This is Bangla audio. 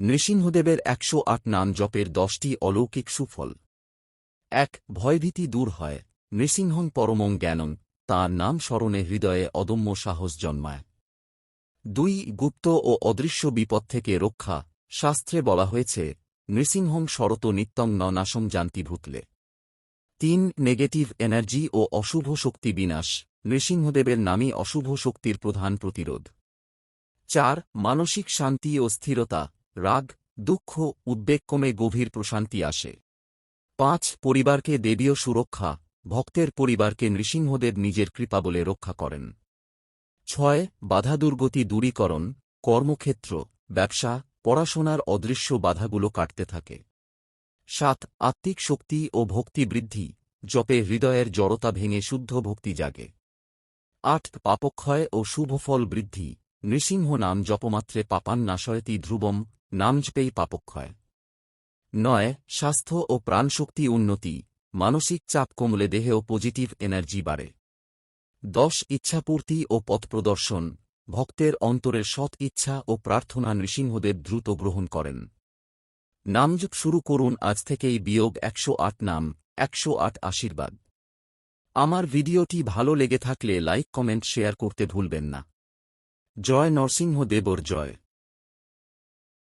নৃসিংহদেবের একশো আট নাম জপের দশটি অলৌকিক সুফল। এক, ভয়ভীতি দূর হয়। নৃসিংহং পরমং জ্ঞানং, তাঁর নাম স্মরণে হৃদয়ে অদম্য সাহস জন্মায়। দুই, গুপ্ত ও অদৃশ্য বিপদ থেকে রক্ষা। শাস্ত্রে বলা হয়েছে, নৃসিংহং শরত নিত্যং ন নাশং জান্তি ভূতলে। তিন, নেগেটিভ এনার্জি ও অশুভ শক্তি বিনাশ। নৃসিংহদেবের নামই অশুভ শক্তির প্রধান প্রতিরোধ। চার, মানসিক শান্তি ও স্থিরতা। রাগ, দুঃখ, উদ্বেগ কমে গভীর প্রশান্তি আসে। পাঁচ, পরিবারকে দেবীয় সুরক্ষা, ভক্তের পরিবারকে নৃসিংহদেব নিজের কৃপা বলে রক্ষা করেন। ছয় বাধা দুর্গতি দূরীকরণ, কর্মক্ষেত্র, ব্যবসা, পড়াশোনার অদৃশ্য বাধাগুলো কাটতে থাকে। সাত, আত্মিক শক্তি ও ভক্তি বৃদ্ধি, জপে হৃদয়ের জড়তা ভেঙে শুদ্ধ ভক্তি জাগে। আট, পাপক্ষয় ও শুভফল বৃদ্ধি, নৃসিংহ নাম জপমাত্রে পাপান নাশয়তি ধ্রুবম নাম জপেই পাপক্ষয় নয়, স্বাস্থ্য ও প্রাণশক্তি উন্নতি, মানসিক চাপ কমলে দেহেও পজিটিভ এনার্জি বাড়ে। দশ, ইচ্ছাপূর্তি ও পথপ্রদর্শন ভক্তের অন্তরের সৎ ইচ্ছা ও প্রার্থনা নৃসিংহদেব দ্রুত গ্রহণ করেন। নামজপ শুরু করুন আজ থেকেই বিয়োগ একশো আট নাম, একশো আট আশীর্বাদ। আমার ভিডিওটি ভালো লেগে থাকলে লাইক, কমেন্ট, শেয়ার করতে ভুলবেন না। জয় নরসিংহ দেবর জয়।